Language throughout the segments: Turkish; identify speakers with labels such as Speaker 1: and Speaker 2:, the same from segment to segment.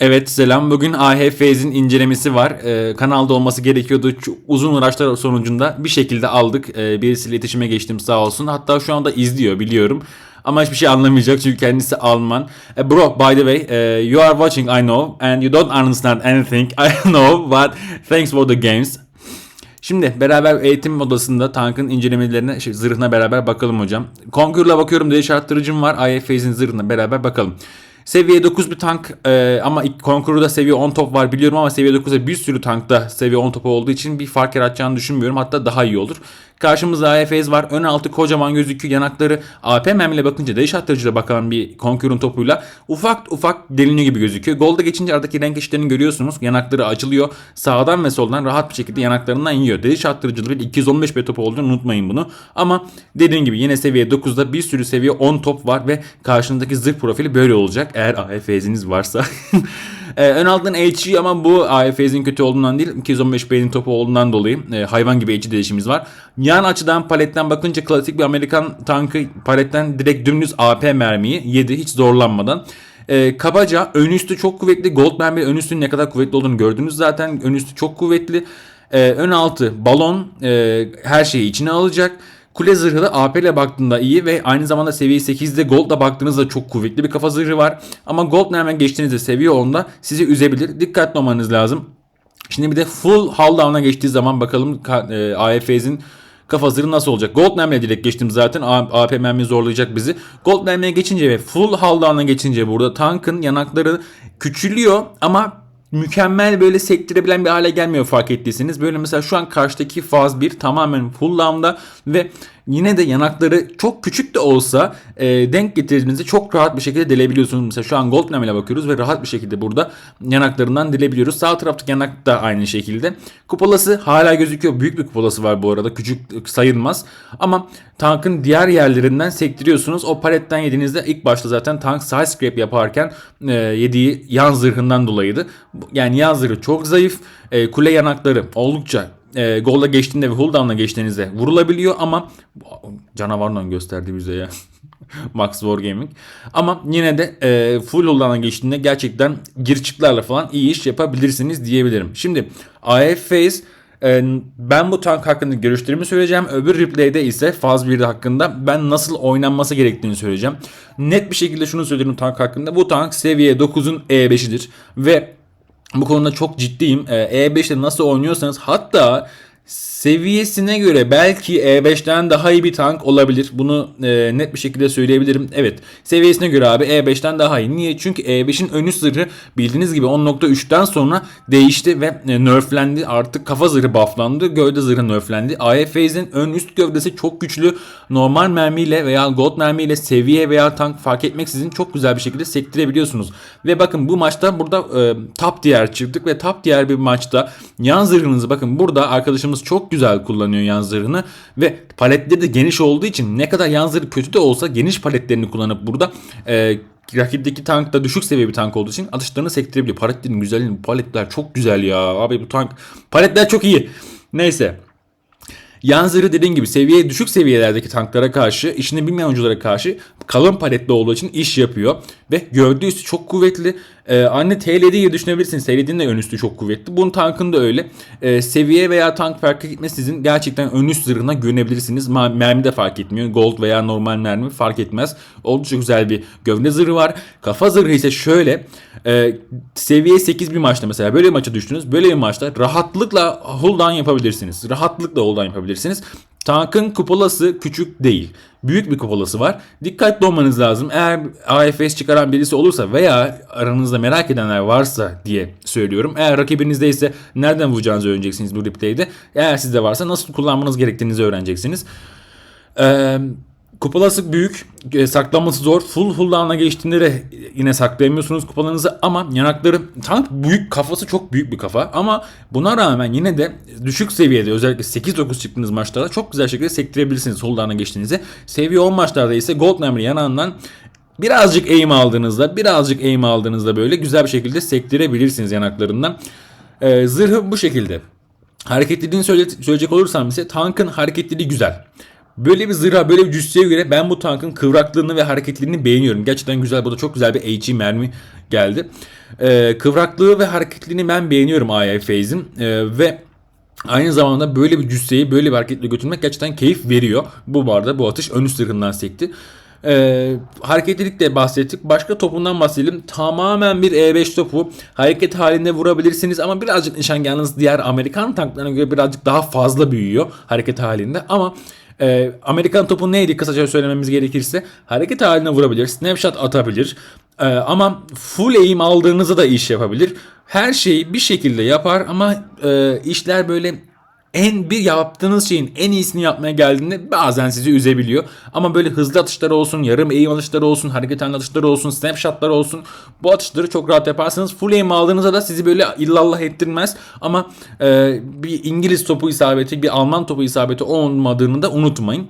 Speaker 1: Evet selam. Bugün AHFZ'in incelemesi var. Ee, kanalda olması gerekiyordu. Ç- uzun uğraşlar sonucunda bir şekilde aldık. Ee, birisiyle iletişime geçtim sağ olsun. Hatta şu anda izliyor biliyorum. Ama hiçbir şey anlamayacak çünkü kendisi Alman. Eh, bro by the way eh, you are watching I know and you don't understand anything I know but thanks for the games. Şimdi beraber eğitim odasında tankın incelemelerine, şey, zırhına beraber bakalım hocam. Conqueror'la bakıyorum değiş arttırıcım var. IFA's'in zırhına beraber bakalım. Seviye 9 bir tank e, ama Conqueror'da seviye 10 top var biliyorum ama seviye 9'da bir sürü tankta seviye 10 topu olduğu için bir fark yaratacağını düşünmüyorum. Hatta daha iyi olur. Karşımızda AFS var. Ön altı kocaman gözüküyor. Yanakları AP memle bakınca değiş attırıcıyla bakan bir Conqueror'un topuyla ufak ufak deliniyor gibi gözüküyor. Golda geçince aradaki renk eşitlerini görüyorsunuz. Yanakları açılıyor. Sağdan ve soldan rahat bir şekilde yanaklarından yiyor. Değiş attırıcılı bir 215 B topu olduğunu unutmayın bunu. Ama dediğim gibi yine seviye 9'da bir sürü seviye 10 top var ve karşındaki zırh profili böyle olacak. Eğer AFS'iniz varsa. Ee, ön alttan HG ama bu AFS'in kötü olduğundan değil 215 B'nin topu olduğundan dolayı e, hayvan gibi HG değişimimiz var. Yan açıdan paletten bakınca klasik bir Amerikan tankı paletten direkt dümdüz AP mermiyi yedi hiç zorlanmadan. E, kabaca ön üstü çok kuvvetli. Gold mermi ön üstünün ne kadar kuvvetli olduğunu gördünüz zaten. Ön üstü çok kuvvetli. E, ön altı balon e, her şeyi içine alacak. Kule zırhı da AP ile baktığında iyi ve aynı zamanda seviye 8'de Gold'la baktığınızda çok kuvvetli bir kafa zırhı var. Ama Gold nereden geçtiğinizde seviye 10'da sizi üzebilir. Dikkatli olmanız lazım. Şimdi bir de full hull down'a geçtiği zaman bakalım ka- e, AFS'in kafa zırhı nasıl olacak? Gold mermiye direkt geçtim zaten. A- AP mermi zorlayacak bizi. Gold mermiye geçince ve full down'a geçince burada tankın yanakları küçülüyor ama mükemmel böyle sektirebilen bir hale gelmiyor fark ettiyseniz. Böyle mesela şu an karşıdaki faz 1 tamamen full down'da ve yine de yanakları çok küçük de olsa e, denk getirdiğinizde çok rahat bir şekilde delebiliyorsunuz. Mesela şu an Gold ile bakıyoruz ve rahat bir şekilde burada yanaklarından delebiliyoruz. Sağ taraftaki yanak da aynı şekilde. Kupolası hala gözüküyor. Büyük bir kupolası var bu arada. Küçük sayılmaz. Ama tankın diğer yerlerinden sektiriyorsunuz. O paletten yediğinizde ilk başta zaten tank side scrape yaparken e, yediği yan zırhından dolayıydı. Yani yan zırhı çok zayıf. E, kule yanakları oldukça e, golda geçtiğinde ve hulldown'la geçtiğinizde vurulabiliyor ama canavarla gösterdi bize ya. Max Wargaming. Ama yine de e, full hulldown'la geçtiğinde gerçekten gir çıklarla falan iyi iş yapabilirsiniz diyebilirim. Şimdi AF Phase e, ben bu tank hakkında görüşlerimi söyleyeceğim. Öbür replay'de ise faz 1'de hakkında ben nasıl oynanması gerektiğini söyleyeceğim. Net bir şekilde şunu söylüyorum tank hakkında. Bu tank seviye 9'un E5'idir ve bu konuda çok ciddiyim. Ee, E5'te nasıl oynuyorsanız hatta seviyesine göre belki E5'ten daha iyi bir tank olabilir. Bunu e, net bir şekilde söyleyebilirim. Evet seviyesine göre abi E5'ten daha iyi. Niye? Çünkü E5'in ön üst zırhı bildiğiniz gibi 10.3'ten sonra değişti ve e, nerflendi. Artık kafa zırhı bufflandı. Gövde zırhı nerflendi. AFP'nin ön üst gövdesi çok güçlü. Normal mermiyle veya gold mermiyle seviye veya tank fark etmeksizin çok güzel bir şekilde sektirebiliyorsunuz. Ve bakın bu maçta burada e, top tier çıktık ve top tier bir maçta yan zırhınızı bakın burada arkadaşımız çok güzel kullanıyor yan zırhını ve paletleri de geniş olduğu için ne kadar yan zırhı kötü de olsa geniş paletlerini kullanıp burada e, rakipteki tank da düşük seviye bir tank olduğu için atışlarını sektirebiliyor. Paletlerin güzelliği, paletler çok güzel ya. Abi bu tank paletler çok iyi. Neyse. Yan zırhı dediğin gibi seviye düşük seviyelerdeki tanklara karşı, işini bilmeyen oyunculara karşı kalın paletli olduğu için iş yapıyor. Ve gövde üstü çok kuvvetli. Ee, anne TLD'yi düşünebilirsiniz. TLD'nin de ön üstü çok kuvvetli. Bunun tankın da öyle. Ee, seviye veya tank farkı gitmesizin gerçekten ön üst zırhına güvenebilirsiniz. Mermi de fark etmiyor. Gold veya normal mermi fark etmez. Oldukça güzel bir gövde zırhı var. Kafa zırhı ise şöyle. E, seviye 8 bir maçta mesela böyle bir maça düştünüz. Böyle bir maçta rahatlıkla hold yapabilirsiniz. Rahatlıkla hold yapabilirsiniz. Tankın kupolası küçük değil. Büyük bir kupolası var. Dikkatli olmanız lazım. Eğer AFS çıkaran birisi olursa veya aranızda merak edenler varsa diye söylüyorum. Eğer rakibinizde ise nereden vuracağınızı öğreneceksiniz bu replay'de. Eğer sizde varsa nasıl kullanmanız gerektiğinizi öğreneceksiniz. Eee Kupolası büyük, e, saklanması zor. Full full down'a geçtiğinde de yine saklayamıyorsunuz kupalarınızı ama yanakları tank büyük, kafası çok büyük bir kafa ama buna rağmen yine de düşük seviyede özellikle 8-9 çıktığınız maçlarda çok güzel şekilde sektirebilirsiniz full down'a geçtiğinizde. Seviye 10 maçlarda ise Gold Number yanağından birazcık aim aldığınızda, birazcık aim aldığınızda böyle güzel bir şekilde sektirebilirsiniz yanaklarından. Ee, zırhı bu şekilde. Hareketliliğini söyle, söyleyecek olursam ise tankın hareketliliği güzel. Böyle bir zırha, böyle bir cüsseye göre ben bu tankın kıvraklığını ve hareketlerini beğeniyorum. Gerçekten güzel. Burada çok güzel bir AG mermi geldi. Ee, kıvraklığı ve hareketlerini ben beğeniyorum AI Phase'in. Ee, ve Aynı zamanda böyle bir cüsseyi böyle bir hareketle götürmek gerçekten keyif veriyor. Bu arada bu atış ön üst zırhından sekti. Ee, hareketlilik de bahsettik. Başka topundan bahsedelim. Tamamen bir E5 topu. Hareket halinde vurabilirsiniz ama birazcık nişangahınız diğer Amerikan tanklarına göre birazcık daha fazla büyüyor hareket halinde. Ama e, Amerikan topu neydi kısaca söylememiz gerekirse hareket haline vurabilir, snapshot atabilir. E, ama full aim aldığınızda da iş yapabilir. Her şeyi bir şekilde yapar ama e, işler böyle en bir yaptığınız şeyin en iyisini yapmaya geldiğinde bazen sizi üzebiliyor. Ama böyle hızlı atışları olsun, yarım aim atışları olsun, hareket atışları olsun, snapshotları olsun. Bu atışları çok rahat yaparsınız. Full aim aldığınızda da sizi böyle illallah ettirmez. Ama e, bir İngiliz topu isabeti, bir Alman topu isabeti olmadığını da unutmayın.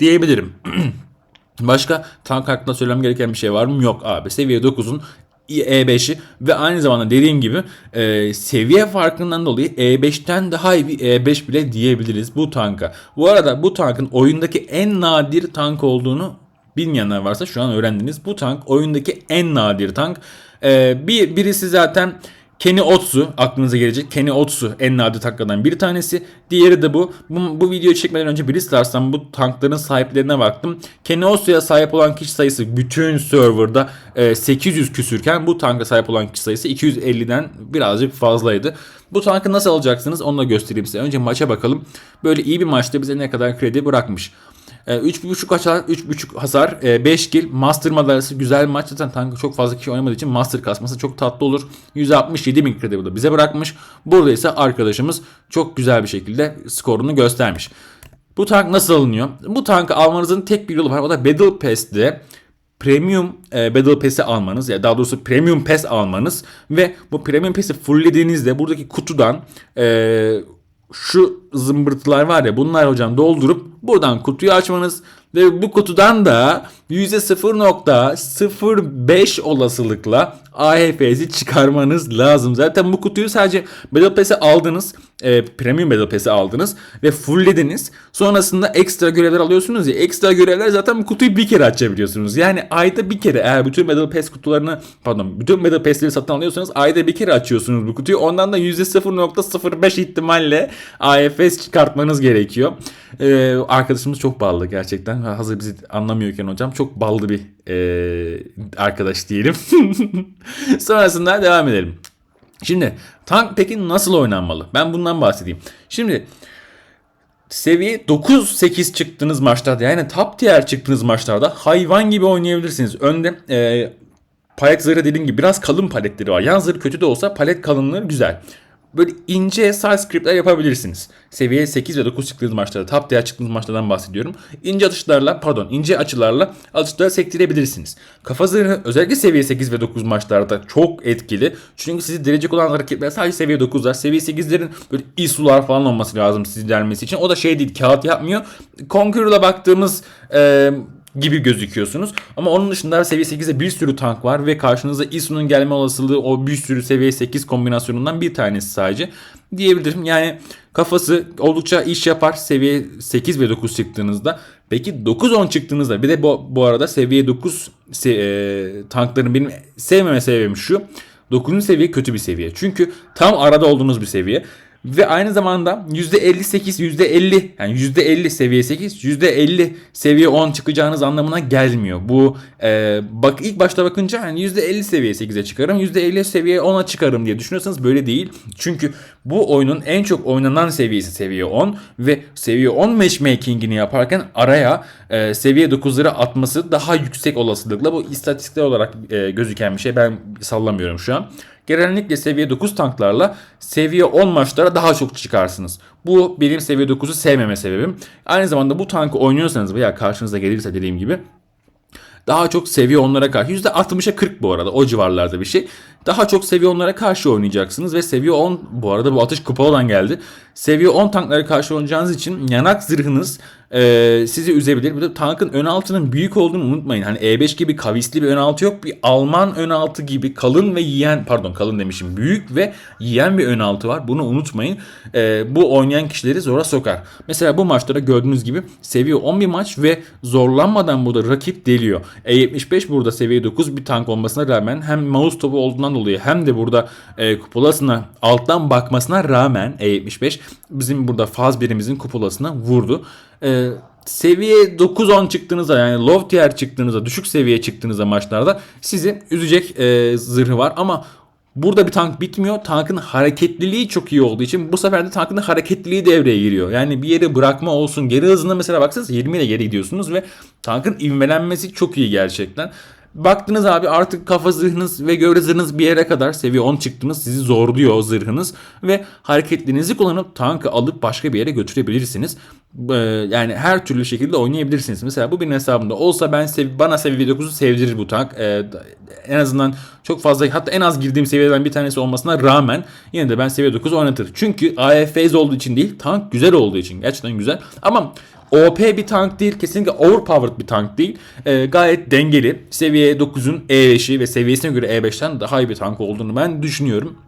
Speaker 1: Diyebilirim. Başka tank hakkında söylemem gereken bir şey var mı? Yok abi. Seviye 9'un E5'i ve aynı zamanda dediğim gibi e, seviye farkından dolayı E5'ten daha iyi bir E5 bile diyebiliriz bu tanka. Bu arada bu tankın oyundaki en nadir tank olduğunu bilmeyenler varsa şu an öğrendiniz. Bu tank oyundaki en nadir tank. E, bir birisi zaten Kenny Otsu aklınıza gelecek. Kenny Otsu en nadir tanklardan bir tanesi. Diğeri de bu. Bu, bu videoyu çekmeden önce Bristars'tan bu tankların sahiplerine baktım. Kenny Otsu'ya sahip olan kişi sayısı bütün serverda e, 800 küsürken bu tanka sahip olan kişi sayısı 250'den birazcık fazlaydı. Bu tankı nasıl alacaksınız onu da göstereyim size. Önce maça bakalım. Böyle iyi bir maçta bize ne kadar kredi bırakmış. 3.5 hasar, 3.5 hasar, 5 kill, Master madalyası güzel maç. Zaten tankı çok fazla kişi oynamadığı için Master kasması çok tatlı olur. 167 bin kredi burada bize bırakmış. Burada ise arkadaşımız çok güzel bir şekilde skorunu göstermiş. Bu tank nasıl alınıyor? Bu tankı almanızın tek bir yolu var. O da Battle Pass'te Premium e, Battle Pass'i almanız ya daha doğrusu Premium Pass almanız ve bu Premium Pass'i fulllediğinizde buradaki kutudan e, şu zımbırtılar var ya bunlar hocam doldurup buradan kutuyu açmanız ve bu kutudan da %0.05 olasılıkla AHF'si çıkarmanız lazım. Zaten bu kutuyu sadece Battle Pass'i aldınız. E, Premium Battle Pass'i aldınız ve fulllediniz. Sonrasında ekstra görevler alıyorsunuz ya. Ekstra görevler zaten bu kutuyu bir kere açabiliyorsunuz. Yani ayda bir kere eğer bütün Battle Pass kutularını pardon bütün Battle Pass'leri satın alıyorsanız ayda bir kere açıyorsunuz bu kutuyu. Ondan da %0.05 ihtimalle AFS çıkartmanız gerekiyor. Ee, arkadaşımız çok ballı gerçekten. Hazır bizi anlamıyorken hocam çok ballı bir e, arkadaş diyelim. Sonrasında devam edelim. Şimdi tank peki nasıl oynanmalı? Ben bundan bahsedeyim. Şimdi seviye 9-8 çıktığınız maçlarda yani top tier çıktığınız maçlarda hayvan gibi oynayabilirsiniz. Önde e, palet zırhı dediğim gibi biraz kalın paletleri var. Yan zırh kötü de olsa palet kalınlığı güzel böyle ince side scriptler yapabilirsiniz. Seviye 8 ve 9 çıktığınız maçlarda, top tier çıktığınız maçlardan bahsediyorum. İnce atışlarla, pardon ince açılarla atışları sektirebilirsiniz. Kafa zırhı özellikle seviye 8 ve 9 maçlarda çok etkili. Çünkü sizi derecek olan hareketler sadece seviye 9'lar. Seviye 8'lerin böyle isular falan olması lazım sizi delmesi için. O da şey değil, kağıt yapmıyor. Conqueror'la baktığımız... Ee, gibi gözüküyorsunuz. Ama onun dışında seviye 8'de bir sürü tank var ve karşınıza Isu'nun gelme olasılığı o bir sürü seviye 8 kombinasyonundan bir tanesi sadece diyebilirim. Yani kafası oldukça iş yapar seviye 8 ve 9 çıktığınızda. Peki 9-10 çıktığınızda bir de bu, bu arada seviye 9 se, e, tankların benim sevmeme sebebim şu. 9. seviye kötü bir seviye. Çünkü tam arada olduğunuz bir seviye. Ve aynı zamanda %58, %50 yani %50 seviye 8, %50 seviye 10 çıkacağınız anlamına gelmiyor. Bu e, bak ilk başta bakınca hani %50 seviye 8'e çıkarım, %50 seviye 10'a çıkarım diye düşünüyorsanız böyle değil. Çünkü bu oyunun en çok oynanan seviyesi seviye 10 ve seviye 10 matchmaking'ini yaparken araya e, seviye 9'ları atması daha yüksek olasılıkla bu istatistikler olarak e, gözüken bir şey. Ben sallamıyorum şu an genellikle seviye 9 tanklarla seviye 10 maçlara daha çok çıkarsınız. Bu benim seviye 9'u sevmeme sebebim. Aynı zamanda bu tankı oynuyorsanız veya karşınıza gelirse dediğim gibi daha çok seviye onlara karşı %60'a 40 bu arada o civarlarda bir şey. Daha çok seviye onlara karşı oynayacaksınız ve seviye 10 bu arada bu atış kupa olan geldi. Seviye 10 tanklara karşı oynayacağınız için yanak zırhınız e, sizi üzebilir. Bir de tankın ön altının büyük olduğunu unutmayın. Hani E5 gibi kavisli bir ön altı yok. Bir Alman ön altı gibi kalın ve yiyen pardon kalın demişim. Büyük ve yiyen bir ön altı var. Bunu unutmayın. E, bu oynayan kişileri zora sokar. Mesela bu maçta gördüğünüz gibi seviye 10 bir maç ve zorlanmadan burada rakip deliyor. E75 burada seviye 9 bir tank olmasına rağmen hem mouse topu olduğundan dolayı hem de burada e, kupolasına alttan bakmasına rağmen E75 bizim burada faz birimizin kupolasına vurdu. E, seviye 9-10 çıktığınızda yani low tier çıktığınızda düşük seviye çıktığınızda maçlarda sizi üzecek e, zırhı var ama Burada bir tank bitmiyor. Tankın hareketliliği çok iyi olduğu için bu sefer de tankın hareketliliği devreye giriyor. Yani bir yere bırakma olsun. Geri hızında mesela baksanız 20 ile geri gidiyorsunuz ve tankın ivmelenmesi çok iyi gerçekten. Baktınız abi artık kafa zırhınız ve gövde zırhınız bir yere kadar seviye 10 çıktınız. Sizi zorluyor o zırhınız ve hareketliliğinizi kullanıp tankı alıp başka bir yere götürebilirsiniz. Ee, yani her türlü şekilde oynayabilirsiniz. Mesela bu benim hesabımda olsa ben sev bana seviye 9'u sevdirir bu tank. Ee, en azından çok fazla hatta en az girdiğim seviyeden bir tanesi olmasına rağmen yine de ben seviye 9 oynatır. Çünkü AF phase olduğu için değil tank güzel olduğu için gerçekten güzel. Ama OP bir tank değil. Kesinlikle overpowered bir tank değil. Ee, gayet dengeli. Seviye 9'un E5'i ve seviyesine göre E5'ten daha iyi bir tank olduğunu ben düşünüyorum.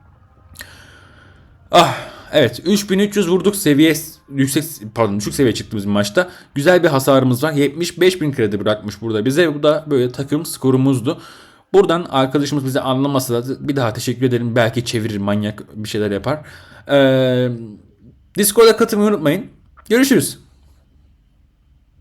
Speaker 1: Ah evet 3300 vurduk seviye yüksek pardon düşük seviye çıktığımız bir maçta. Güzel bir hasarımız var. 75.000 kredi bırakmış burada bize. Bu da böyle takım skorumuzdu. Buradan arkadaşımız bize anlamasa da bir daha teşekkür ederim. Belki çevirir manyak bir şeyler yapar. Ee, Discord'a katılmayı unutmayın. Görüşürüz.